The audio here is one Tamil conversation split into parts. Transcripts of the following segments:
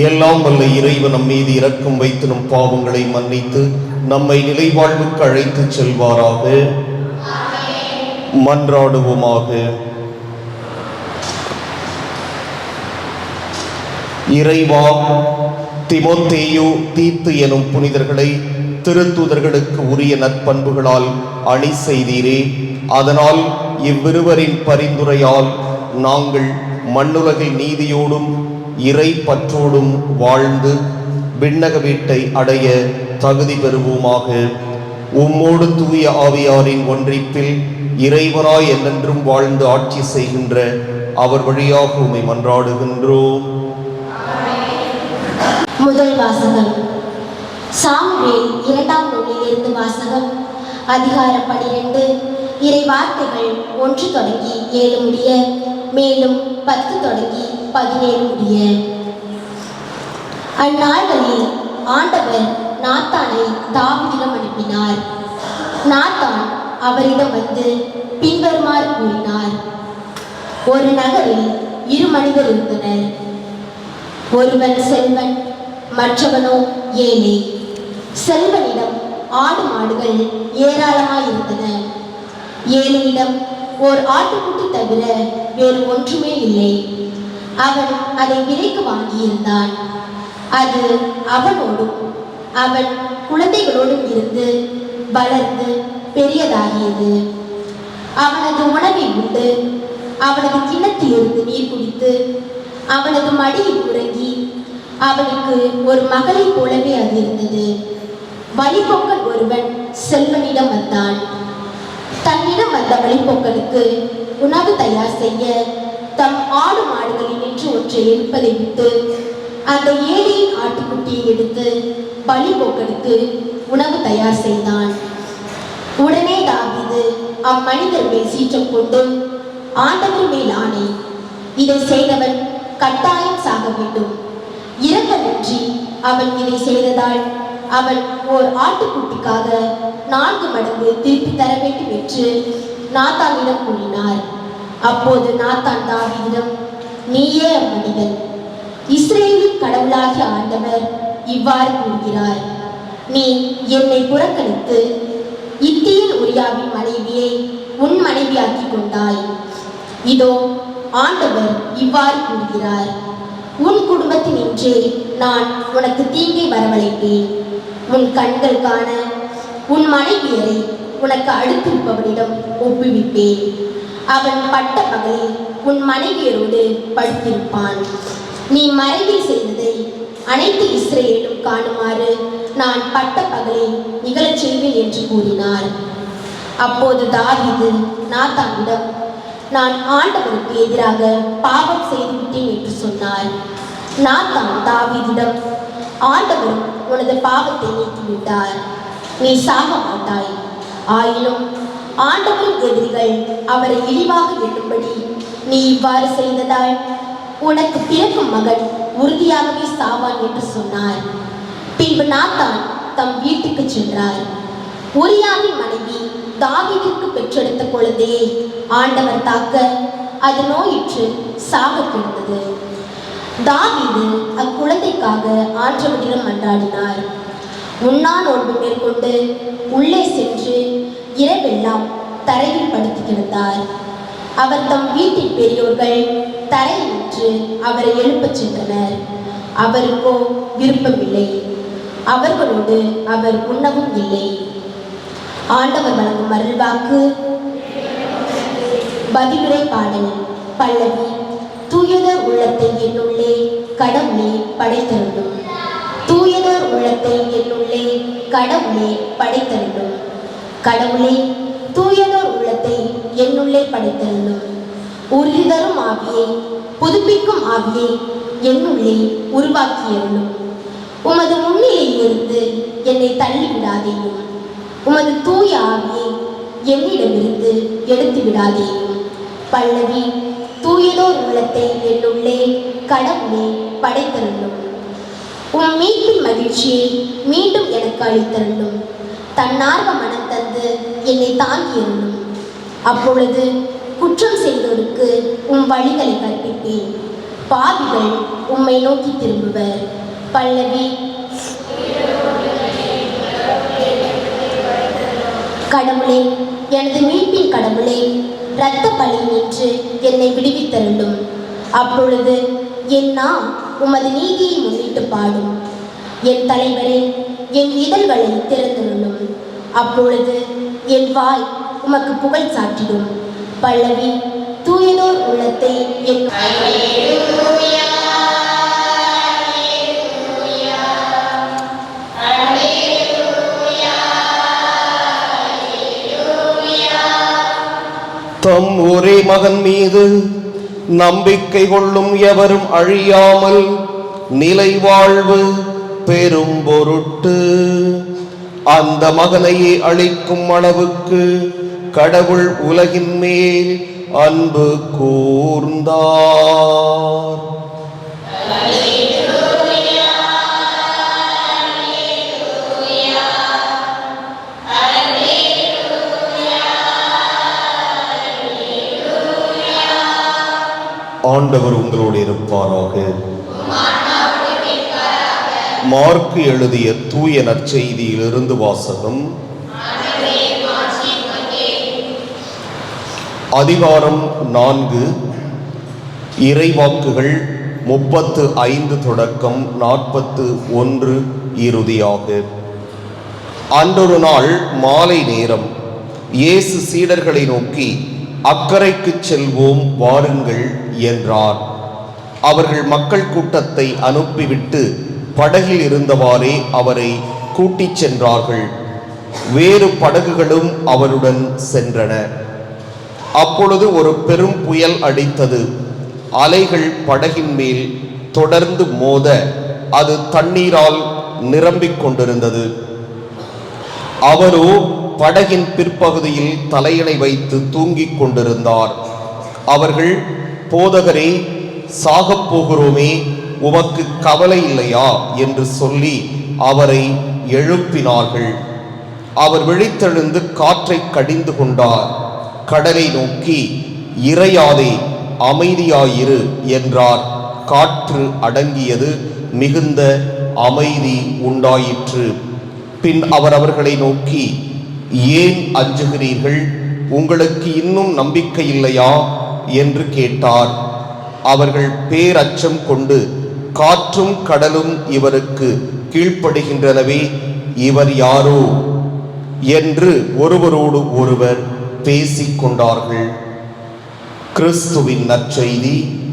எல்லாம் வல்ல இறைவன் நம் மீது இரக்கம் வைத்து நம் பாவங்களை மன்னித்து நம்மை நிலைவாழ்வுக்கு அழைத்து செல்வாராக. மன்றாடுவோமாக. இறைவா திமோத்தேயு தீத்து எனும் புனிதர்களை திருத்துதர்களுக்கு உரிய நற்பண்புகளால் அணி செய்தீரே. அதனால் இவ்விருவரின் பரிந்துரையால் நாங்கள் மண்ணுலகில் நீதியோடும் இறை பற்றோடும் வாழ்ந்து விண்ணக வீட்டை அடைய தகுதி பெறுவோமாக. உம்மோடு தூய ஆவியாரின் ஒன்றிப்பில் இறைவராய் என்னென்றும் வாழ்ந்து ஆட்சி செய்கின்ற அவர் வழியாக உம்மை மன்றாடுகின்றோம். முதல் வாசகம். சாமுவேல் இரண்டாம் நூலிலிருந்து வாசகம். அதிகாரம் பனிரெண்டு. இறை வார்த்தைகள் ஒன்று தொடங்கி ஏழு முடிய மேலும் பத்து தொடங்கி பதினேழுடைய அந்நாள்களில் ஆண்டவர் நாத்தானை தாவிடம் அனுப்பினார். நாத்தான் அவரிடம் வந்து பின்வருமாறு கூறினார். ஒரு நகரில் இரு மனிதர் இருந்தனர். ஒருவன் செல்வன் மற்றவனோ ஏழை. செல்வனிடம் ஆடு மாடுகள் ஏராளமாயிருந்தன ஏழையிடம் ஓர் ஆட்டுக்குட்டி தவிர வேறு ஒன்றுமே இல்லை. அவன் அதை விலைக்கு வாங்கியிருந்தான். அது அவனோடும் அவன் குழந்தைகளோடும் இருந்து வளர்ந்து பெரியதாகியது. அவனது உணவை உண்டு அவனது கிண்ணத்திலிருந்து நீர் குடித்து அவனது மடியில் உறங்கி அவனுக்கு ஒரு மகளைப் போலவே அது இருந்தது. வழிபோக்கன் ஒருவன் செல்வனிடம் வந்தான். தன்னிடம் வந்த வழிபோக்கனுக்கு உணவு தயார் செய்ய தம் ஆடு மாடுகளில் நின்று ஒன்றை எடுப்பதை விட்டு அந்த ஏழையின் ஆட்டுக்குட்டியை எடுத்து வழிபோக்கனுக்கு உணவு தயார் செய்தான். உடனே தாவிது அம்மனிதர் மேல் சீற்றம் கொண்டு ஆண்டவர் மேல் ஆணை. இதை செய்தவன் கட்டாயம் சாக வேண்டும். இரக்கமின்றி அவன் இதை செய்ததால் அவன் ஓர் ஆட்டுக்குட்டிக்காக நான்கு மடங்கு திருப்பி தர வேண்டும் என்று நாத்தாவிடம் கூறினார். அப்போது நாத்தான் தாவீதிடம் நீயே அம்மனிதன் இஸ்ரேலின் கடவுளாகிய ஆண்டவர் இவ்வாறு கூறுகிறார். நீ என்னை புறக்கணித்து இத்தியில் உரியாவின் மனைவியை உன் மனைவியாக்கி கொண்டாய். இதோ ஆண்டவர் இவ்வாறு கூறுகிறார். உன் குடும்பத்தினின்றே நான் உனக்கு தீங்கை வரவழைப்பேன். உன் கண்கள் காண உன் மனைவியரை உனக்கு அடுத்திருப்பவனிடம் ஒப்புவிப்பேன். அவன் பட்ட பகலில் உன் மனைவியரோடு படுத்திருப்பான் நீ மறைவில் செய்ததை அனைத்து இஸ்ரேலும் காணுமாறு நான் பட்ட பகலை நிகழச் செய்வேன் என்று கூறினார். அப்போது தாவீது நாத்தாவிடம் நான் ஆண்டவருக்கு எதிராக பாவம் செய்துவிட்டேன் என்று சொன்னார். நாத்தான் தாவீதிடம் ஆண்டவர் உனது பாவத்தை நீக்கிவிட்டார். நீ சாக மாட்டாய் ஆயினும் ஆண்டவரின் எதிரிகள் அவரை இழிவாக எண்ணும்படி நீ இவ்வாறு செய்ததால் உனக்கு பிறக்கும் மகன் உறுதியாகவே சாவான் என்று சொன்னார். பின்பு நாத்தான் தம் வீட்டுக்கு சென்றார். உரியாவின் மனைவி தாவிதிற்கு பெற்றெடுத்த குழந்தையை ஆண்டவர் தாக்க அது நோயிற்று சாக கிடந்தது. தாவீது அக்குழந்தைக்காக ஆற்றவரிடம் மன்றாடினார். உண்ணா நோன்பு மேற்கொண்டு உள்ளே சென்று இரவெல்லாம் தரையில் படுத்து கிடந்தார். அவர் தம் வீட்டின் பெரியோர்கள் தரையில் நின்று அவரை எழுப்பச் சென்றனர். அவருக்கோ விருப்பமில்லை. அவர்களோடு அவர் உண்ணவும் இல்லை. ஆண்டவர் வழங்கும் அருள்வாக்கு பதிலுரை பாடல் பல்லவி தூயதர் உள்ளத்தை என்னுள்ளே கடவுளே படைத்தருளும். தூயதர் உள்ளத்தை என்னுள்ளே கடவுளே படைத்தருளும். கடவுளே தூயதோர் உள்ளத்தை என்னுள்ளே படைத்தருளும். உறுதி தரும் ஆவியை புதுப்பிக்கும் ஆவியை என்னுள்ளே உருவாக்கியருளும். உமது முன்னிலையிலிருந்து என்னை தள்ளிவிடாதேயும் உமது தூய ஆவியை என்னிடமிருந்து எடுத்து விடாதேயும் பல்லவி தூயதோர் உள்ளத்தை என்னுள்ளே கடவுளே படைத்தருளும். உன் மீட்பின் மகிழ்ச்சியை மீண்டும் எனக்கு அளித்தருளும். தன்னார்வ மனம் தந்து என்னை தாங்கியருளும் அப்பொழுது குற்றம் செய்தோருக்கு உம் வழிகளை கற்பிப்பேன் பாவிகள் உம்மை நோக்கி திரும்புவர். பல்லவி. கடவுளே எனது மீட்பின் கடவுளே இரத்த பலி நின்று என்னை விடுவித்தருளும். அப்பொழுது என் நாம் உமது நீதியை முன்னிட்டு பாடும். என் தலைவரே என் இதழ்களை திறந்தருளும். அப்பொழுது என் வாய் உமக்கு புகழ் சாற்றிடும் பல்லவி தூயதோர் உள்ளத்தை என் தம் ஒரே மகன் மீது நம்பிக்கை கொள்ளும் எவரும் அழியாமல் நிலை வாழ்வு பெரும் பொருட்டு. அந்த மகனையே அழிக்கும் அளவுக்கு கடவுள் உலகின் மேல் அன்பு கூர்ந்தார். ஆண்டவர் உங்களோடு இருப்பாராக. மார்க்கு எழுதிய தூய நற்செய்தியிலிருந்து வாசகம். அதிகாரம் நான்கு. இறைவாக்குகள் முப்பத்து ஐந்து தொடக்கம் நாற்பத்து ஒன்று இறுதியாக. அன்றொரு நாள் மாலை நேரம். இயேசு சீடர்களை நோக்கி அக்கறைக்குச் செல்வோம் வாருங்கள் என்றார். அவர்கள் மக்கள் கூட்டத்தை அனுப்பிவிட்டு படகில் இருந்தவாறே அவரை கூட்டிச் சென்றார்கள். வேறு படகுகளும் அவருடன் சென்றன. அப்பொழுது ஒரு பெரும் புயல் அடித்தது. அலைகள் படகின் மேல் தொடர்ந்து மோத அது தண்ணீரால் நிரம்பிக் கொண்டிருந்தது. அவரோ படகின் பிற்பகுதியில் தலையணை வைத்து தூங்கிக் கொண்டிருந்தார். அவர்கள் போதகரே சாகப் போகிறோமே உமக்கு கவலை இல்லையா என்று சொல்லி அவரை எழுப்பினார்கள். அவர் விழித்தெழுந்து காற்றை கடிந்து கொண்டார். கடலை நோக்கி இறையாதே அமைதியாயிரு என்றார். காற்று அடங்கியது மிகுந்த அமைதி உண்டாயிற்று. பின் அவர் அவர்களை நோக்கி ஏன் அஞ்சுகிறீர்கள்? உங்களுக்கு இன்னும் நம்பிக்கை இல்லையா? என்று கேட்டார். அவர்கள் பேரச்சம் கொண்டு காற்றும் கடலும் இவருக்கு கீழ்ப்படுகின்றனவே இவர் யாரோ? என்று ஒருவரோடு ஒருவர் பேசிக் கொண்டார்கள் கிறிஸ்துவின் நற்செய்தி.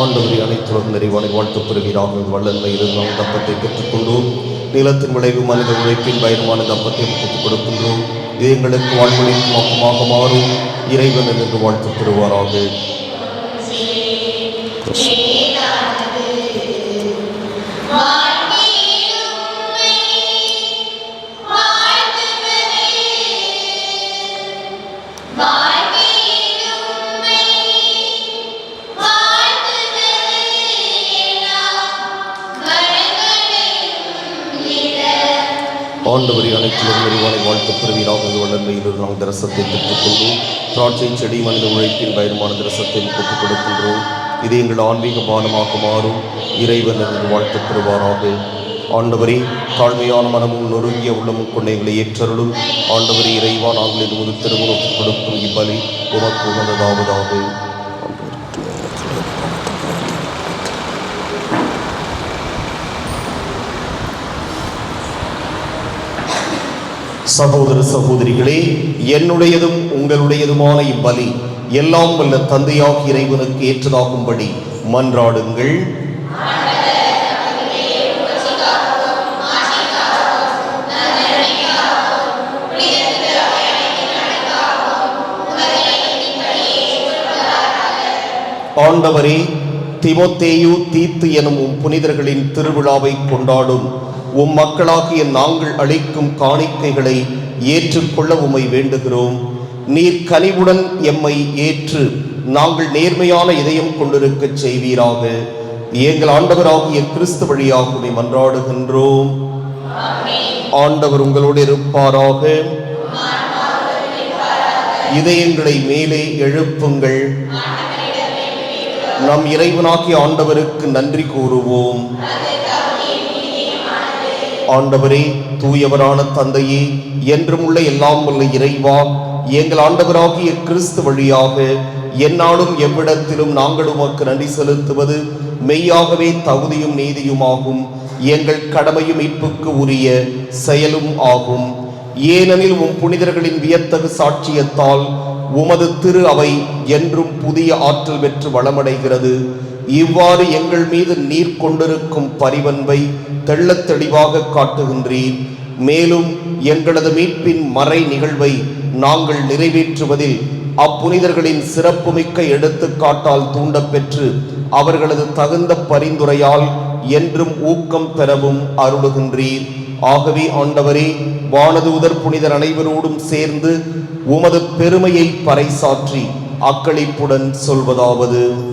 ஆண்டவரை அனைத்துடன் நிறைவான வாழ்த்து பெறுவீராக. வல்லன்மை இருந்தால் தப்பத்தை பெற்றுக்கொண்டோம் நிலத்தின் விளைவு மனித உழைப்பின் பயனுமான தப்பத்தை ஒப்புக் கொடுக்கின்றோம். இது எங்களுக்கு வாழ்வழிக்கும் அப்பமாக மாறும். இறைவன் என்று வாழ்த்து பெறுவாராக. ஆண்டவரை அனைத்திலும் விரிவானை வாழ்த்து பெறுவீராக வளர்மையில் நாம் திரசத்தை பெற்றுக்கொள்வோம். திராட்சை செடி மனித உழைப்பின் பயனுமான திரசத்தை ஒப்புக் கொடுக்கின்றோம் இது எங்கள் ஆன்மீக பானமாக மாறும். இறைவன் வாழ்த்து பெறுவாராக ஆண்டவரே தாழ்மையான மனமும் நொறுங்கிய உள்ளமும் கொண்ட எங்களை ஏற்றருளும். ஆண்டவரே இறைவா நாங்கள் இது ஒரு திருமணம் கொடுக்கும் இப்பலி உமக்கு உகந்ததாவதாக. சகோதர சகோதரிகளே என்னுடையதும் உங்களுடையதுமான இப்பலி எல்லாம் வல்ல தந்தையாக இறைவனுக்கு ஏற்றதாகும்படி மன்றாடுங்கள். ஆண்டவரே திமோத்தேயு தீத்து எனும் புனிதர்களின் திருவிழாவை கொண்டாடும் உம் மக்களாகிய நாங்கள் அளிக்கும் காணிக்கைகளை ஏற்றுக்கொள்ள உம்மை வேண்டுகிறோம். நீர் கனிவுடன் எம்மை ஏற்று நாங்கள் நேர்மையான இதயம் கொண்டிருக்கச் செய்வீராக. எங்கள் ஆண்டவராகிய கிறிஸ்து வழியாக உம்மை மன்றாடுகின்றோம். ஆண்டவர் உங்களோடு இருப்பாராக. இதயங்களை மேலே எழுப்புங்கள். நம் இறைவனாகிய ஆண்டவருக்கு நன்றி கூறுவோம். ஆண்டவரே தூயவரான தந்தையே என்றும் உள்ள எல்லாம் உள்ள இறைவா எங்கள் ஆண்டவராகிய கிறிஸ்து வழியாக எந்நாளும் எவ்விடத்திலும் நாங்கள் உமக்கு நன்றி செலுத்துவது மெய்யாகவே தகுதியும் நீதியுமாகும். எங்கள் கடமையும் மீட்புக்கு உரிய செயலும் ஆகும். ஏனெனில் உம் புனிதர்களின் வியத்தகு சாட்சியத்தால் உமது திரு அவை என்றும் புதிய ஆற்றல் பெற்று வளமடைகிறது. இவ்வாறு எங்கள் மீது நீர் கொண்டிருக்கும் பரிவன்பை தெள்ளத் தெளிவாக காட்டுகின்றீர். மேலும் எங்களது மீட்பின் மறை நிகழ்வை நாங்கள் நிறைவேற்றுவதில் அப்புனிதர்களின் சிறப்புமிக்க எடுத்துக்காட்டால் தூண்டப்பெற்று அவர்களது தகுந்த பரிந்துரையால் என்றும் ஊக்கம் பெறவும் அருளுகின்றீர். ஆகவே ஆண்டவரே வானதூதர் புனிதர் அனைவரோடும் சேர்ந்து உமது பெருமையை பறைசாற்றி அக்களிப்புடன் சொல்வதாவது.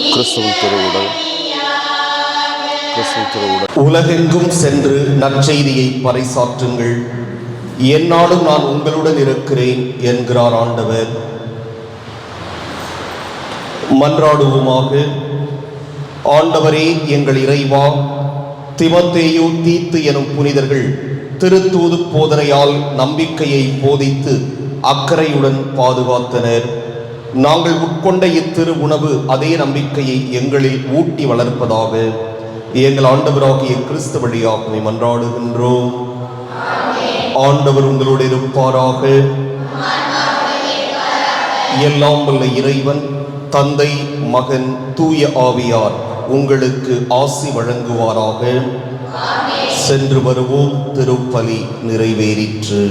கிறிஸ்துவின் திருவுடல் உலகெங்கும் சென்று நற்செய்தியை பறைசாற்றுங்கள். என்னாலும் நான் உங்களுடன் இருக்கிறேன் என்கிறார் ஆண்டவர். மன்றாடுவோமாக. ஆண்டவரே எங்கள் இறைவா திமத்தேயு தீத்து எனும் புனிதர்கள் திருத்தூது போதனையால் நம்பிக்கையை போதித்து அக்கறையுடன் பாதுகாத்தனர். நாங்கள் உட்கொண்ட இத்திரு உணவு அதே நம்பிக்கையை எங்களில் ஊட்டி வளர்ப்பதாக எங்கள் ஆண்டவராகிய கிறிஸ்து வழியாகவே மன்றாடுகின்றோம். ஆண்டவர் உங்களோடு இருப்பாராக. எல்லாம் வல்ல இறைவன் தந்தை மகன் தூய ஆவியார் உங்களுக்கு ஆசி வழங்குவாராக. சென்று வருவோம் திருப்பலி நிறைவேறிற்று.